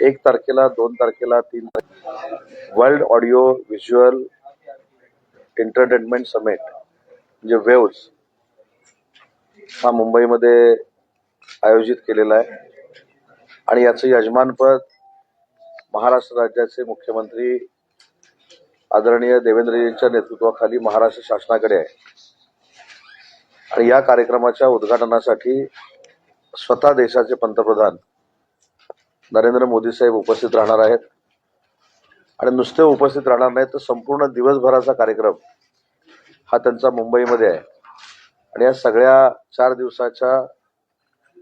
एक तारखेला दोन तारखेला तीन world audio visual entertainment summit म्हणजे वेव्स हा मुंबईमध्ये आयोजित केलेला आहे. आणि याचं यजमानपद महाराष्ट्र राज्याचे मुख्यमंत्री आदरणीय देवेंद्रजींच्या नेतृत्वाखाली महाराष्ट्र शासनाकडे आहे. आणि या कार्यक्रमाच्या उद्घाटनासाठी स्वतः देशाचे पंतप्रधान नरेंद्र मोदी साहेब उपस्थित राहणार आहेत. आणि नुसते उपस्थित राहणार नाही तर संपूर्ण दिवसभराचा कार्यक्रम हा त्यांचा मुंबईमध्ये आहे. आणि या सगळ्या चार दिवसाच्या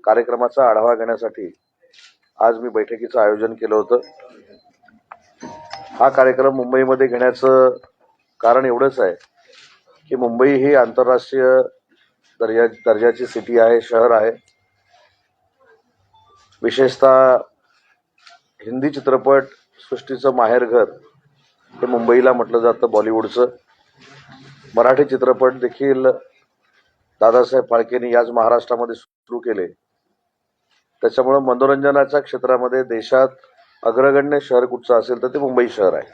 कार्यक्रमाचा आढावा घेण्यासाठी आज मी बैठकीचं आयोजन केलं होतं. हा कार्यक्रम मुंबईमध्ये घेण्याचं कारण एवढंच आहे की मुंबई ही आंतरराष्ट्रीय दर्जा दर्जाची सिटी आहे शहर आहे. विशेषतः हिंदी चित्रपट सृष्टीचं माहेरघर हे मुंबईला म्हटलं जातं बॉलिवूडचं. मराठी चित्रपट देखील दादासाहेब फाळकेंनी याच महाराष्ट्रामध्ये सुरू केले. त्याच्यामुळं मनोरंजनाच्या क्षेत्रामध्ये देशात अग्रगण्य शहर कुठचं असेल तर ते मुंबई शहर आहे.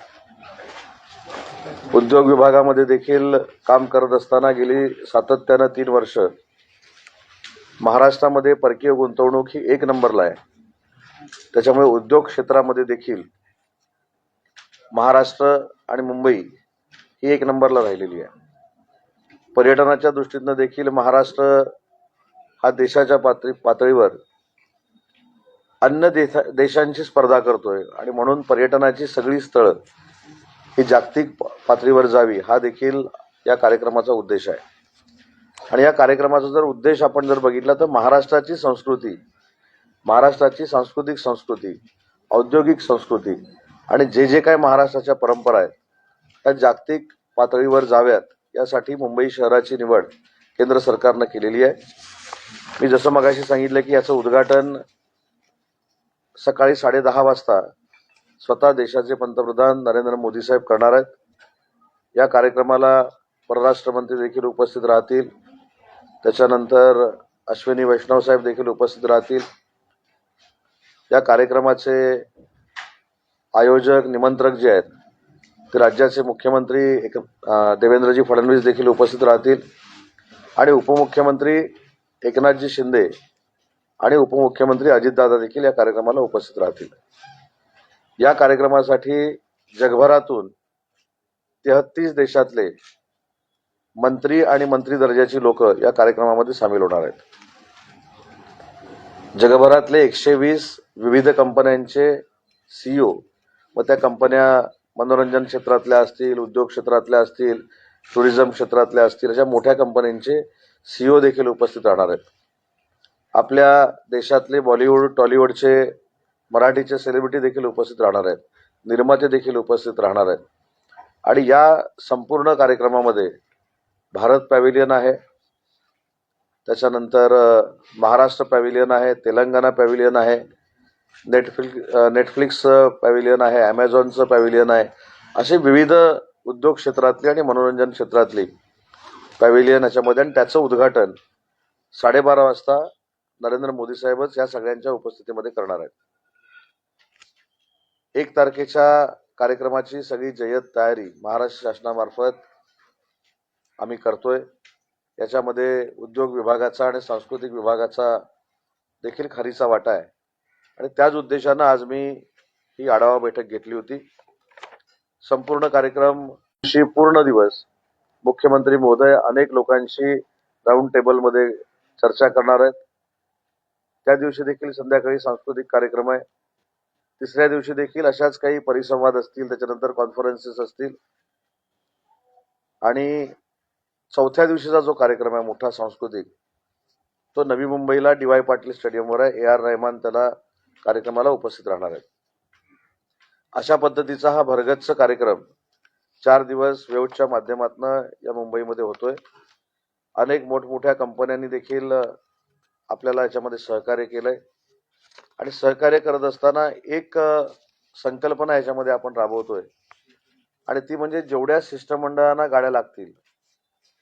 उद्योग विभागामध्ये देखील काम करत असताना गेली सातत्यानं तीन वर्ष. महाराष्ट्रामध्ये परकीय गुंतवणूक ही एक नंबरला आहे. त्याच्यामुळे उद्योग क्षेत्रामध्ये देखील महाराष्ट्र आणि मुंबई ही एक नंबरला राहिलेली आहे. पर्यटनाच्या दृष्टीनं देखील महाराष्ट्र हा देशाच्या पातळी पातळीवर अन्य देशा देशांची स्पर्धा करतोय आणि म्हणून पर्यटनाची सगळी स्थळं ही जागतिक पातळीवर जावी हा देखील या कार्यक्रमाचा उद्देश आहे. आणि या कार्यक्रमाचा जर उद्देश आपण जर बघितला तर महाराष्ट्राची संस्कृती महाराष्ट्राची सांस्कृतिक संस्कृती औद्योगिक संस्कृती आणि जे जे काय महाराष्ट्राच्या परंपरा आहेत त्या जागतिक पातळीवर जाव्यात यासाठी मुंबई शहराची निवड केंद्र सरकारनं केलेली आहे. मी जसं मगाशी सांगितलं की याचं उद्घाटन सकाळी साडेदहा वाजता स्वतः देशाचे पंतप्रधान नरेंद्र मोदी साहेब करणार आहेत. या कार्यक्रमाला परराष्ट्र मंत्री देखील उपस्थित राहतील. त्याच्यानंतर अश्विनी वैष्णव साहेब देखील उपस्थित राहतील. या कार्यक्रमाचे आयोजक निमंत्रक जे आहेत ते राज्याचे मुख्यमंत्री एक देवेंद्रजी फडणवीस देखील उपस्थित राहतील आणि उपमुख्यमंत्री एकनाथजी शिंदे आणि उपमुख्यमंत्री अजितदादा देखील या कार्यक्रमाला उपस्थित राहतील. या कार्यक्रमासाठी जगभरातून तेहतीस देशातले मंत्री आणि मंत्री दर्जाची लोक या कार्यक्रमामध्ये सामील होणार आहेत. जगभरातले एकशे वीस विविध कंपन्यांचे सीईओ व त्या कंपन्या मनोरंजन क्षेत्रातल्या असतील उद्योग क्षेत्रातल्या असतील टुरिझम क्षेत्रातल्या असतील अशा मोठ्या कंपन्यांचे सीईओ देखील उपस्थित राहणार आहेत. आपल्या देशातले बॉलिवूड टॉलिवूडचे मराठीचे सेलिब्रिटी देखील उपस्थित राहणार आहेत. निर्माते देखील उपस्थित राहणार आहेत. आणि या संपूर्ण कार्यक्रमामध्ये भारत पॅव्हिलियन आहे. त्याच्यानंतर महाराष्ट्र पॅव्हिलियन आहे तेलंगणा पॅव्हिलियन आहे. नेटफ्लिक्स नेटफ्लिक्स पॅव्हिलियन आहे ॲमेझॉनचं पॅव्हिलियन आहे. असे विविध उद्योग क्षेत्रातली आणि मनोरंजन क्षेत्रातली पॅव्हिलियन याच्यामध्ये आणि त्याचं उद्घाटन साडेबारा वाजता नरेंद्र मोदी साहेबच या सगळ्यांच्या उपस्थितीमध्ये करणार आहेत. एक तारखेच्या कार्यक्रमाची सगळी जय्यत तयारी महाराष्ट्र शासनामार्फत आम्ही करतोय. याच्यामध्ये उद्योग विभागाचा आणि सांस्कृतिक विभागाचा देखील खरीचा वाटा आहे. आणि त्याच उद्देशानं आज मी ही आढावा बैठक घेतली होती. संपूर्ण कार्यक्रम शी पूर्ण दिवस मुख्यमंत्री महोदय अनेक लोकांशी राऊंड टेबलमध्ये चर्चा करणार आहेत. त्या दिवशी देखील संध्याकाळी सांस्कृतिक कार्यक्रम आहे. तिसऱ्या दिवशी देखील अशाच काही परिसंवाद असतील त्याच्यानंतर कॉन्फरन्सेस असतील. आणि चौथ्या दिवशीचा जो कार्यक्रम आहे मोठा सांस्कृतिक तो नवी मुंबईला डी वाय पाटील स्टेडियमवर आहे. ए आर रहमान त्याला कार्यक्रमाला उपस्थित राहणार आहेत. अशा पद्धतीचा हा भरगच्च कार्यक्रम चार दिवस वेवच्या माध्यमातून या मुंबईमध्ये होतोय. अनेक मोठमोठ्या कंपन्यांनी देखील आपल्याला याच्यामध्ये सहकार्य केलंय. आणि सहकार्य करत असताना एक संकल्पना याच्यामध्ये आपण राबवतोय. आणि ती म्हणजे जेवढ्या शिष्टमंडळांना गाड्या लागतील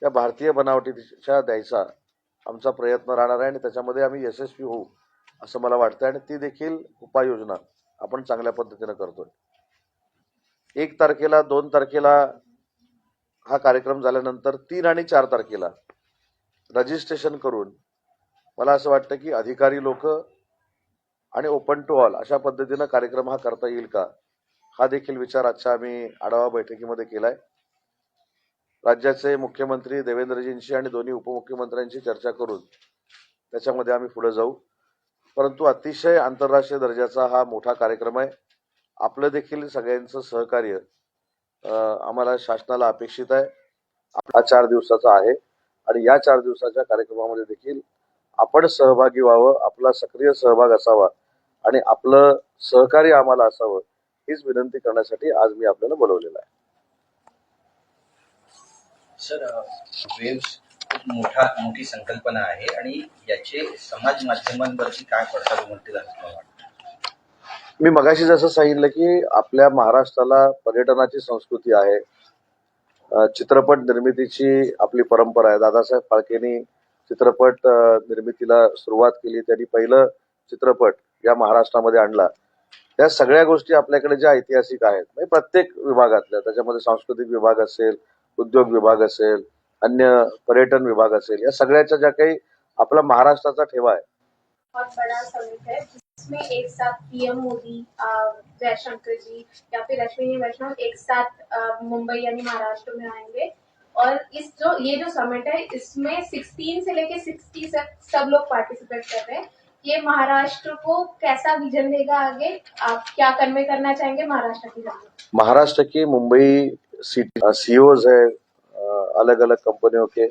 त्या भारतीय बनावटीच्या द्यायचा आमचा प्रयत्न राहणार आहे. आणि त्याच्यामध्ये आम्ही यशस्वी होऊ असं मला वाटतं आणि ती देखील उपाययोजना आपण चांगल्या पद्धतीनं करतोय. एक तारखेला दोन तारखेला हा कार्यक्रम झाल्यानंतर तीन आणि चार तारखेला रजिस्ट्रेशन करून मला असं वाटतं की अधिकारी लोक आणि ओपन टू ऑल अशा पद्धतीनं कार्यक्रम हा करता येईल का? हा देखील विचार आजच्या आम्ही आढावा बैठकीमध्ये केलाय. राज्याचे मुख्यमंत्री देवेंद्रजींशी आणि दोन्ही उपमुख्यमंत्र्यांशी चर्चा करून त्याच्यामध्ये आम्ही पुढे जाऊ. परंतु अतिशय आंतरराष्ट्रीय दर्जाचा हा मोठा कार्यक्रम आहे. आपलं देखील सगळ्यांचं सहकार्य आम्हाला शासनाला अपेक्षित आहे. हा चार दिवसाचा आहे आणि या चार दिवसाच्या कार्यक्रमामध्ये देखील आपण सहभागी व्हावं आपला सक्रिय सहभाग असावा आणि आपलं सहकार्य आम्हाला असावं हीच विनंती करण्यासाठी आज मी आपल्याला बोलवलेलं आहे. सर वेव्स खूप मोठा मोठी संकल्पना आहे आणि याचे समाज माध्यमांवरती काय पडतात उमटतील असं मला वाटतं? मी मगाशी जसं सांगितलं की आपल्या महाराष्ट्राला पर्यटनाची संस्कृती आहे. चित्रपट निर्मितीची आपली परंपरा आहे. दादासाहेब फाळकेंनी चित्रपट निर्मितीला सुरुवात केली. त्यांनी पहिलं चित्रपट या महाराष्ट्रामध्ये आणला. त्या सगळ्या गोष्टी आपल्याकडे ज्या ऐतिहासिक आहेत म्हणजे प्रत्येक विभागातल्या त्याच्यामध्ये सांस्कृतिक विभाग असेल उद्योग विभाग असेल अन्य पर्यटन विभाग असेल या सगळ्याच्या ज्या काही आपला महाराष्ट्राचा ठेवा आहे. बहुत बड़ा समिट है जिसमें एक साथ पीएम मोदी जयशंकर जी या फिर अश्विनी वैष्णव एक साथ मुंबई यानी महाराष्ट्र में आएँगे। और इस जो ये जो समिट है इसमें 16 से लेके 60 तक सब लोग पार्टिसिपेट कर रहे हैं। ये महाराष्ट्र को कैसा विजन देगा आगे? आप क्या कन्वे करना चाहेंगे महाराष्ट्र की महाराष्ट्र की मुंबई सिटी सीईओज है अलग अलग कंपनियों के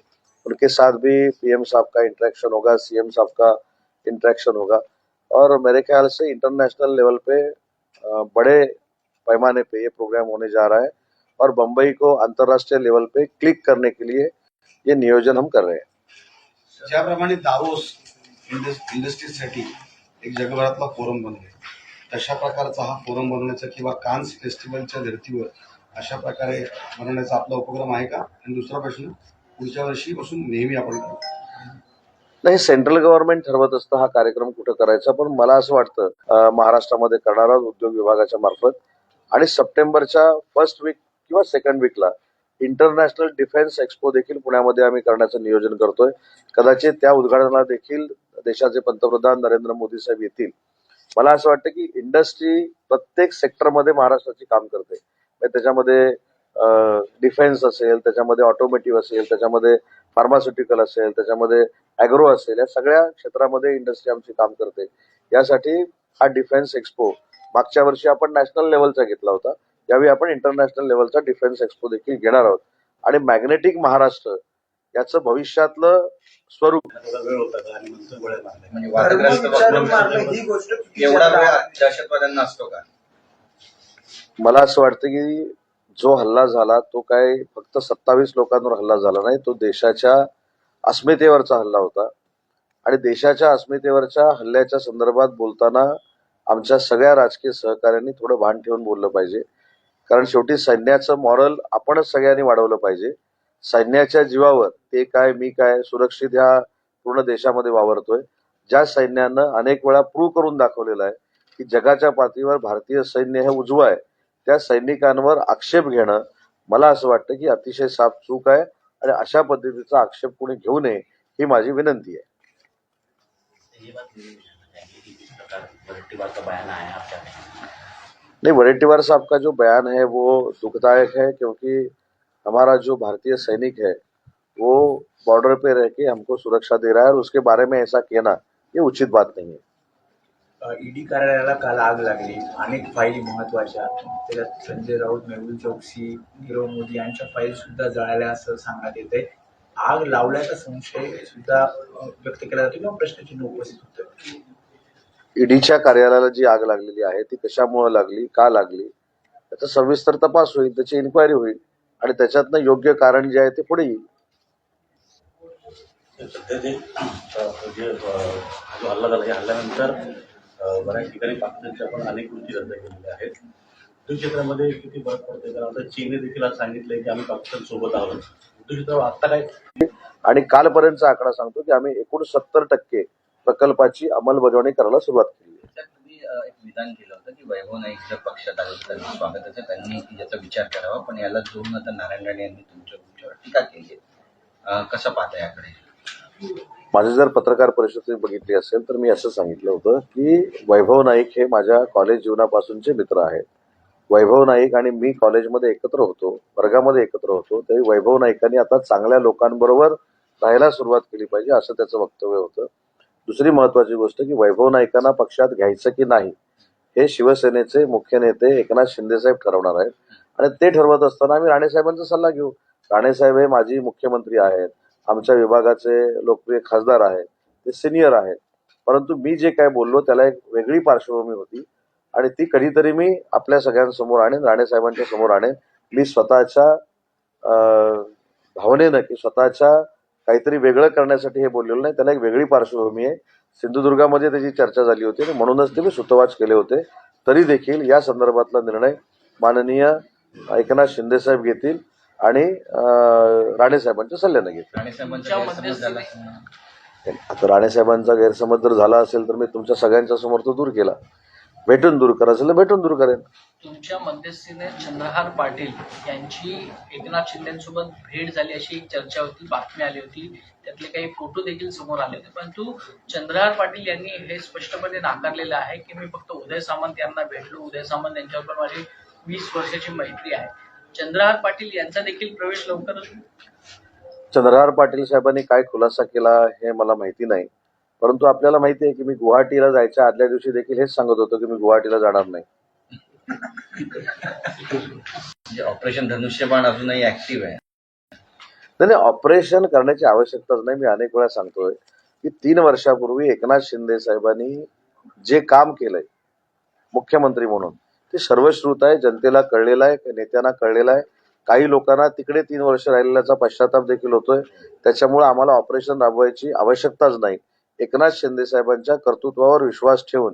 उनके साथ भी पीएम साहब का इंटरेक्शन होगा सीएम साहब का इंटरेक्शन होगा। और मेरे ख्याल से इंटरनेशनल लेवल पे बड़े पैमाने पे ये प्रोग्राम होने जा रहा है। और बम्बई को अंतर्राष्ट्रीय लेवल पे क्लिक करने के लिए ये नियोजन हम कर रहे हैं। ज्याप्रमाणे दावोस इंडस- इंडस्ट्रीजसाठी एक जगभरातला फोरम बनले. तशा प्रकारचा हा फोरम बनवण्याचा किंवा कान्स फेस्टिवलच्या धर्तीवर अशा प्रकारे बनवण्याचा आपला उपक्रम आहे का? आणि दुसरा प्रश्न पुढच्या वर्षीपासून नेहमी आपण नाही सेंट्रल गव्हर्नमेंट ठरवत असतं हा कार्यक्रम कुठं करायचा पण मला असं वाटतं महाराष्ट्रामध्ये करणार आहोत उद्योग विभागाच्या मार्फत आणि सप्टेंबरच्या फर्स्ट वीक किंवा सेकंड वीकला इंटरनॅशनल डिफेन्स एक्सपो देखील पुण्यामध्ये आम्ही करण्याचं नियोजन करतोय. कदाचित त्या उद्घाटनाला देखील देशाचे पंतप्रधान नरेंद्र मोदी साहेब येतील. मला असं वाटतं की इंडस्ट्री प्रत्येक सेक्टरमध्ये महाराष्ट्राची काम करते. म्हणजे त्याच्यामध्ये डिफेन्स असेल त्याच्यामध्ये ऑटोमेटिव्ह असेल त्याच्यामध्ये फार्मास्युटिकल असेल त्याच्यामध्ये अॅग्रो असेल या सगळ्या क्षेत्रामध्ये इंडस्ट्री आमची काम करते. यासाठी हा डिफेन्स एक्सपो मागच्या वर्षी आपण नॅशनल लेवलचा घेतला होता. यावेळी आपण इंटरनॅशनल लेवलचा डिफेन्स एक्सपो देखील घेणार आहोत. आणि मॅग्नेटिक महाराष्ट्र याचं भविष्यातलं स्वरूप एवढा वेळ दहशतवाद्यांना असतो का? मला असं वाटतं की जो हल्ला झाला तो काय फक्त सत्तावीस लोकांवर हल्ला झाला नाही तो देशाच्या अस्मितेवरचा हल्ला होता. आणि देशाच्या अस्मितेवरच्या हल्ल्याच्या संदर्भात बोलताना आमच्या सगळ्या राजकीय सहकाऱ्यांनी थोडं भान ठेवून बोललं पाहिजे. कारण शेवटी सैन्याचं मॉरल आपणच सगळ्यांनी वाढवलं पाहिजे. सैन्याच्या जीवावर ते काय मी काय सुरक्षित ह्या पूर्ण देशामध्ये वावरतोय. ज्या सैन्यानं अनेक वेळा प्रूव्ह करून दाखवलेलं आहे की जगाच्या पातळीवर भारतीय सैन्य हे उजवं आहे. त्या सैनिकांवर आक्षेप घेणं मला असं वाटतं की अतिशय साफ़ चूक आहे आणि अशा पद्धतीचा आक्षेप कोणी घेऊ नये ही माझी विनंती आहे. नहीं वडेट्टीवार साहब का जो बयान है वो दुखदायक है क्योंकि हमारा जो भारतीय सैनिक है वो बॉर्डर पे रह के हमको सुरक्षा दे रहा है और उसके बारे में ऐसा कहना ये उचित बात नहीं है। ईडी कार्यालयाला काल आग लागली. अनेक फाईली महत्त्वाच्या. त्याच्यात संजय राऊत मेहुल चौकसी नीरव मोदी यांच्या फाईल सुद्धा जळाल्या असं सांगण्यात येते आग लावल्याचा संशय सुद्धा व्यक्त केला जातो किंवा प्रश्नचिन्ह उपस्थित होतं. ईडीच्या कार्यालयाला जी आग लागलेली आहे ती कशामुळे लागली का लागली त्याचा सविस्तर तपास होईल त्याची इन्क्वायरी होईल आणि त्याच्यातनं योग्य कारण जे आहे ते पुढे येईल. हल्ला झाला हल्ल्यानंतर बऱ्याच ठिकाणी पाकिस्तानच्या पण अनेक कृती रद्द केलेल्या आहेत. उद्योग क्षेत्रामध्ये किती फरक पडते कारण आता चीनने देखील आज सांगितलंय की आम्ही पाकिस्तान सोबत आहोत. उद्योग क्षेत्रावर आत्ता काय? आणि कालपर्यंतचा आकडा सांगतो की आम्ही एकूण सत्तर टक्के प्रकल्पाची अंमलबजावणी करायला सुरुवात केली आहे. त्यात तुम्ही अ, एक विधान केलं होतं की वैभव नाईक जर पक्षात आले तर त्यांचं स्वागताचं त्यांनी याचा विचार करावा पण याला जोडून आता नारायण राणे यांनी तुमच्या तुमच्यावर टीका केली कसं पाहता याकडे? माझी जर पत्रकार परिषद बघितली असेल तर मी असं सांगितलं होतं की वैभव नाईक हे माझ्या कॉलेज जीवनापासूनचे मित्र आहेत. वैभव नाईक आणि मी कॉलेजमध्ये एकत्र होतो वर्गामध्ये एकत्र होतो तरी वैभव नाईकांनी आता चांगल्या लोकांबरोबर राहायला सुरुवात केली पाहिजे असं त्याचं वक्तव्य होतं. दुसरी महत्वाची गोष्ट की वैभव नाईकांना पक्षात घ्यायचं की नाही हे शिवसेनेचे मुख्य नेते एकनाथ शिंदेसाहेब ठरवणार आहेत. आणि ते ठरवत असताना आम्ही राणेसाहेबांचा सल्ला घेऊ. राणेसाहेब हे माजी मुख्यमंत्री आहेत. आमच्या विभागाचे लोकप्रिय खासदार आहेत ते सिनियर आहेत. परंतु मी जे काय बोललो त्याला एक वेगळी पार्श्वभूमी होती आणि ती कधीतरी मी आपल्या सगळ्यांसमोर आणेन राणेसाहेबांच्या समोर आणेन. मी स्वतःच्या भावनेनं की स्वतःच्या काहीतरी वेगळं करण्यासाठी हे बोललेलो नाही. त्याला एक वेगळी पार्श्वभूमी आहे. सिंधुदुर्गामध्ये त्याची चर्चा झाली होती आणि म्हणूनच ते मी सुतवाच केले होते. तरी देखील या संदर्भातला निर्णय माननीय एकनाथ शिंदेसाहेब घेतील. आणि अं, राणेसाहेबांच्या सल्ल्यानं घेतील. आता राणेसाहेबांचा गैरसमज जर झाला असेल तर मी तुमच्या सगळ्यांच्या समोर तो दूर केला. भेटून दूर करायचं तर भेटून दूर करेन. तुमच्या मध्यस्थीने चंद्रहार पाटील यांची एकनाथ शिंदेसोबत भेट झाली अशी एक चर्चा होती बातमी आली होती. त्यातले काही फोटो देखील समोर आले होते. परंतु चंद्रहार पाटील यांनी हे स्पष्टपणे नाकारलेलं आहे की मी फक्त उदय सामंत यांना भेटलो. उदय सामंत यांच्याबरोबर माझी वीस वर्षाची मैत्री आहे. चंद्रहार पाटील यांचा देखील प्रवेश लवकरच. चंद्रहार पाटील साहेबांनी काय खुलासा केला हे मला माहिती नाही. परंतु आपल्याला माहिती आहे की मी गुवाहाटीला जायच्या आदल्या दिवशी देखील हेच सांगत होतो की मी गुवाहाटीला जाणार नाही. म्हणजे ऑपरेशन धनुष्यबाण अजूनही ऍक्टिव्ह आहे. नाही नाही ऑपरेशन करण्याची आवश्यकताच नाही. मी अनेक वेळा सांगतोय की तीन वर्षापूर्वी एकनाथ शिंदे साहेबांनी जे काम केलंय मुख्यमंत्री म्हणून ते सर्वश्रुत आहे जनतेला कळलेलं आहे नेत्यांना कळलेलं आहे. काही लोकांना तिकडे तीन वर्ष राहिलेल्याचा पश्चाताप देखील होतोय. त्याच्यामुळे आम्हाला ऑपरेशन राबवायची आवश्यकताच नाही. एकनाथ शिंदे साहेबांच्या कर्तृत्वावर विश्वास ठेवून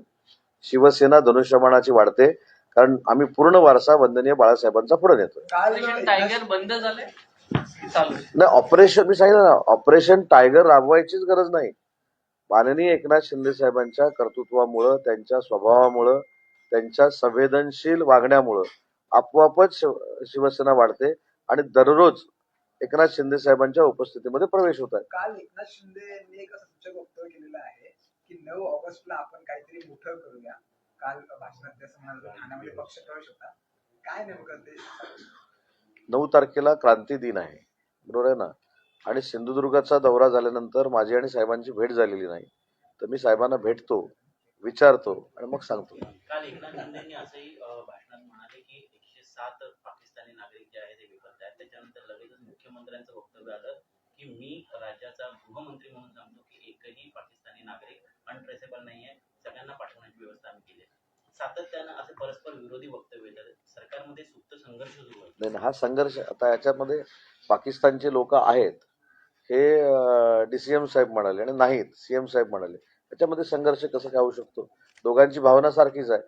शिवसेना धनुष्यबाणाची वाढते कारण आम्ही पूर्ण वारसा वंदनीय बाळासाहेबांचा पुढे टायगर बंद आहे? नाही ऑपरेशन मी सांगितलं ना ऑपरेशन टायगर राबवायचीच गरज नाही. माननीय एकनाथ शिंदे साहेबांच्या कर्तृत्वामुळं त्यांच्या स्वभावामुळं त्यांच्या संवेदनशील वागण्यामुळं आपोआपच शिव- शिवसेना वाढते आणि दररोज एकनाथ शिंदे साहेबांच्या उपस्थितीमध्ये प्रवेश होत आहे. काल एकनाथ शिंदे यांनी एक असं सूचक वक्तव्य केलेलं आहे की नऊ ऑगस्टला आपण काहीतरी मोठं करूया. काल भाषणात ठाण्यामध्ये पक्ष प्रवेश होता. काय नेमकं ते? नऊ तारखेला क्रांती दिन आहे. बरोबर आहे ना? आणि सिंधुदुर्गाचा दौरा झाल्यानंतर माझी आणि साहेबांची भेट झालेली नाही. तर मी साहेबांना भेटतो. विचारतो आणि मग सांगतो. काल एकनाथ शिंदेनी असंही भाषणात म्हणाले की एकशे सात पाकिस्तानी नागरिक जे आहेत ते विपत्त आहेत. त्याच्यानंतर लगेचच मुख्यमंत्र्यांचं वक्तव्य आलं की मी राज्याचा गृहमंत्री म्हणून सांगतो की एकही पाकिस्तानी नागरिक अनट्रेसेबल नाही आहे सगळ्यांना पाठवण्याची व्यवस्था आम्ही केली. सातत्यानं असे परस्पर विरोधी वक्तव्य येतात. सरकारमध्ये सुप्त संघर्ष सुरू आहे. हा संघर्ष आता याच्यामध्ये पाकिस्तानचे लोक आहेत. हे डीसीएम साहेब म्हणाले आणि नाहीत. सीएम साहेब म्हणाले. त्याच्यामध्ये संघर्ष कसं काय होऊ शकतो? दोघांची भावना सारखीच आहे.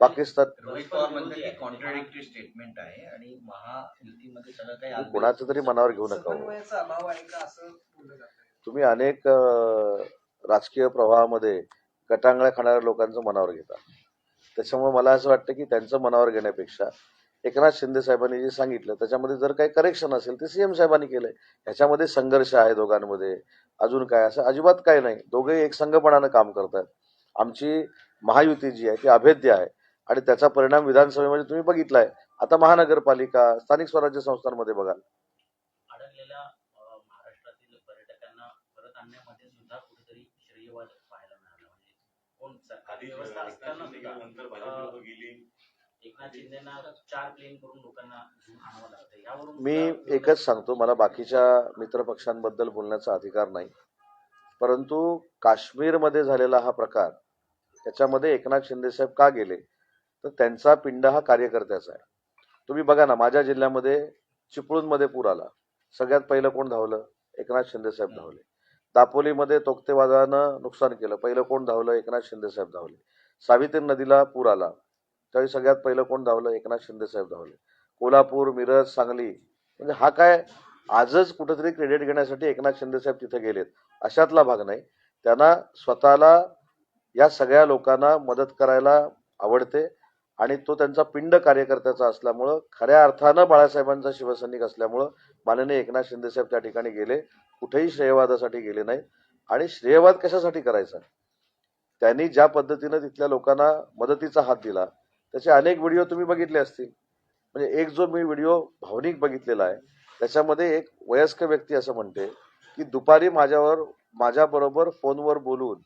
पाकिस्तान रोहित पवार म्हणतात की कॉन्ट्राडिक्टरी स्टेटमेंट आहे आणि महायुतीमध्ये सगळं काही आज कुणाचं तरी मनावर घेऊ नका हो. समन्वयाचा अभाव आहे का असं बोललं जातं तुम्ही अनेक अं, राजकीय प्रवाहामध्ये गटांगळ्या खाणाऱ्या लोकांचं मनावर घेता. त्याच्यामुळे मला असं वाटतं की त्यांचं मनावर घेण्यापेक्षा एकनाथ शिंदे साहेबांनी जे सांगितलं त्याच्यामध्ये जर काही करेक्शन असेल ते सीएम साहेबांनी केलंय. ह्याच्यामध्ये संघर्ष आहे दोघांमध्ये. अजून काय? असं अजिबात काय नाही. दोघे एक संघपणानं काम करतात. आमची महायुती जी आहे ती अभेद्य आहे. आणि त्याचा परिणाम विधानसभेमध्ये तुम्ही बघितलाय. आता महानगरपालिका स्थानिक स्वराज्य संस्थांमध्ये बघाल. पाहायला म्हणजे कोण एकनाथ शिंदेना चार प्लेन करून लोकांना घेऊन आणावं लागतं यावरून मी एकच सांगतो मला बाकीच्या मित्र पक्षांबद्दल बोलण्याचा अधिकार नाही. परंतु काश्मीरमध्ये झालेला हा प्रकार त्याच्यामध्ये एकनाथ शिंदे साहेब का गेले? तर त्यांचा पिंड हा कार्यकर्त्याचा आहे. तुम्ही बघा ना माझ्या जिल्ह्यामध्ये चिपळूणमध्ये पूर आला. सगळ्यात पहिलं कोण धावलं? एकनाथ शिंदे साहेब धावले. दापोलीमध्ये तोक्तेवादानं नुकसान केलं. पहिलं कोण धावलं? एकनाथ शिंदे साहेब धावले. सावित्री नदीला पूर आला. त्यावेळी सगळ्यात पहिलं कोण धावलं? एकनाथ शिंदे साहेब धावले. कोल्हापूर मिरज सांगली. म्हणजे हा काय आजच कुठेतरी क्रेडिट घेण्यासाठी एकनाथ शिंदे साहेब तिथे गेलेत. अशातला भाग नाही. त्यांना स्वतःला या सगळ्या लोकांना मदत करायला आवडते आणि तो त्यांचा पिंड कार्यकर्त्याचा असल्यामुळं खऱ्या अर्थानं बाळासाहेबांचा शिवसैनिक असल्यामुळं माननीय एकनाथ शिंदेसाहेब त्या ठिकाणी गेले. कुठेही श्रेयवादासाठी गेले नाहीत. आणि श्रेयवाद कशासाठी करायचा? त्यांनी ज्या पद्धतीनं तिथल्या लोकांना मदतीचा हात दिला त्याचे अनेक व्हिडिओ तुम्ही बघितले असतील. म्हणजे एक जो मी व्हिडिओ भावनिक बघितलेला आहे त्याच्यामध्ये एक वयस्क व्यक्ती असं म्हणते की दुपारी माझ्यावर माझ्याबरोबर फोनवर बोलून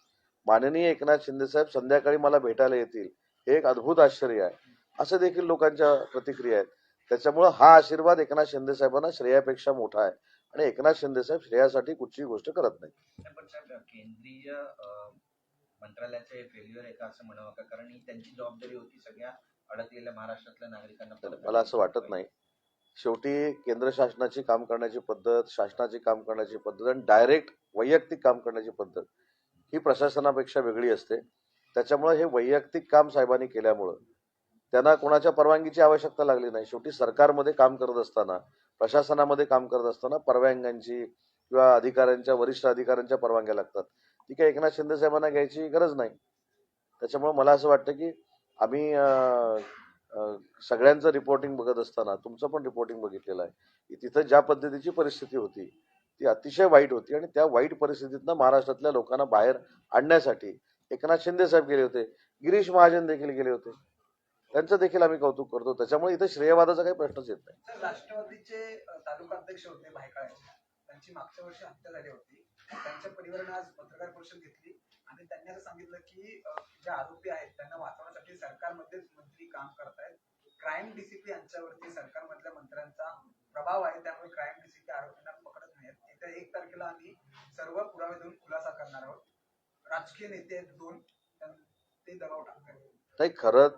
माननीय एकनाथ शिंदेसाहेब संध्याकाळी मला भेटायला येतील हे एक अद्भुत आश्चर्य आहे. असं देखील लोकांच्या प्रतिक्रिया आहेत. त्याच्यामुळं हा आशीर्वाद एकनाथ शिंदेसाहेबांना श्रेयापेक्षा मोठा आहे आणि एकनाथ शिंदेसाहेब श्रेयासाठी कुठचीही गोष्ट करत नाही केंद्रीय मंत्रालयाचं हे फेल्युअर आहे का असं म्हणावं का? कारण ही त्यांची जबाबदारी होती सगळ्या अडकलेल्या महाराष्ट्रातल्या नागरिकांना मला असं वाटत नाही. शेवटी केंद्र शासनाची काम करण्याची पद्धत शासनाची काम करण्याची पद्धत आणि डायरेक्ट वैयक्तिक काम करण्याची पद्धत ही प्रशासनापेक्षा वेगळी असते. त्याच्यामुळे हे वैयक्तिक काम साहेबांनी केल्यामुळं त्यांना कोणाच्या परवानगीची आवश्यकता लागली नाही. शेवटी सरकारमध्ये काम करत असताना प्रशासनामध्ये काम करत असताना परवानग्यांची किंवा अधिकाऱ्यांच्या वरिष्ठ अधिकाऱ्यांच्या परवानग्या लागतात. ती काही एकनाथ शिंदे साहेबांना घ्यायची गरज नाही. त्याच्यामुळे मला असं वाटतं की आम्ही सगळ्यांचं रिपोर्टिंग बघत असताना तुमचं पण रिपोर्टिंग बघितलेलं आहे. की तिथं ज्या पद्धतीची परिस्थिती होती ती अतिशय वाईट होती आणि त्या वाईट परिस्थितीतनं महाराष्ट्रातल्या लोकांना बाहेर आणण्यासाठी एकनाथ शिंदे साहेब गेले होते गिरीश महाजन देखील गेले होते. त्यांचं देखील आम्ही कौतुक करतो. त्याच्यामुळे इथं श्रेयवादाचा काही प्रश्नच येत नाही. राष्ट्रवादीचे तालुका अध्यक्ष होते त्यांची मागच्या वर्षी हत्या झाली होती. त्यांच्या परिवाराने आज पत्रकार परिषद घेतली. आणि त्यांनी असं सांगितलं की जे आरोपी आहेत त्यांना वाचवण्यासाठी सरकारमध्येच मंत्री काम करतायत. क्राईम डीसीपी यांच्यावरती सरकारमधल्या मंत्र्यांचा प्रभाव आहे. त्यामुळे क्राईम डीसीपी आरोपींना पकडत नाहीत. येत्या एक तारखेला आम्ही सर्व पुरावे देऊन खुलासा करणार आहोत. राजकीय नेते आहेत दोन ते दबाव टाकतात नाही खरं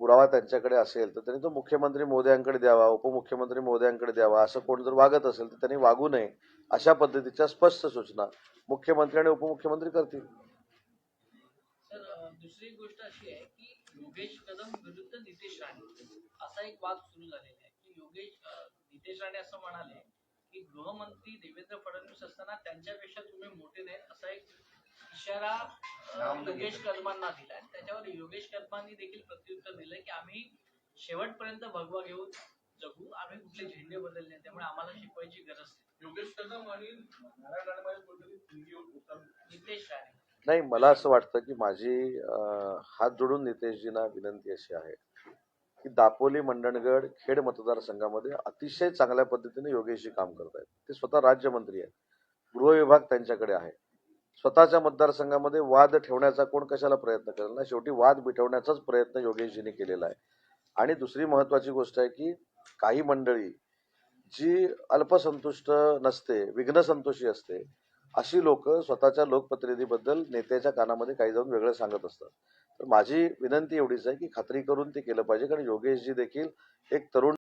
पुरावा त्यांच्याकडे असेल तर त्यांनी तो मुख्यमंत्री मोदयांकडे द्यावा उपमुख्यमंत्री मोदयांकडे द्यावा असं कोण जर वागत असेल तर त्यांनी वागू नये अशा पद्धतीच्या स्पष्ट सूचना मुख्यमंत्री आणि उपमुख्यमंत्री करतील. दुसरी गोष्ट अशी आहे की योगेश कदम विरुद्ध नितेश राणे. असा एक वाद सुरू झालेला आहे की योगेश नितेश राणे असं म्हणाले की गृहमंत्री देवेंद्र फडणवीस असताना त्यांच्यापेक्षा तुम्ही मोठे नाहीत असा एक इशारा अं, योगेश कदमांना दिला. आणि त्याच्यावर योगेश कदमांनी देखील प्रत्युत्तर दिलंय की आम्ही शेवटपर्यंत भगवा घेऊन जगू. आम्ही कुठले झेंडे बदलले नाही त्यामुळे आम्हाला शिकवायची गरज नाही. योगेश कदम आणि नितेश राणे. नाही मला असं वाटतं की माझी हात जोडून नितेशजींना विनंती अशी आहे की दापोली मंडणगड खेड मतदारसंघामध्ये अतिशय चांगल्या पद्धतीने योगेशजी काम करत आहेत ते स्वतः राज्यमंत्री आहेत. गृह विभाग त्यांच्याकडे आहे. स्वतःच्या मतदारसंघामध्ये वाद ठेवण्याचा कोण कशाला प्रयत्न करेल ना? शेवटी वाद मिटवण्याचाच प्रयत्न योगेशजींनी केलेला आहे. आणि दुसरी महत्वाची गोष्ट आहे की काही मंडळी जी अल्पसंतुष्ट नसते विघ्नसंतोषी असते अशी लोक स्वतःच्या लोकप्रतिनिधीबद्दल नेत्याच्या कानामध्ये काही जाऊन वेगळं सांगत असतात. तर माझी विनंती एवढीच आहे की खात्री करून ते केलं पाहिजे. कारण योगेशजी देखील एक तरुण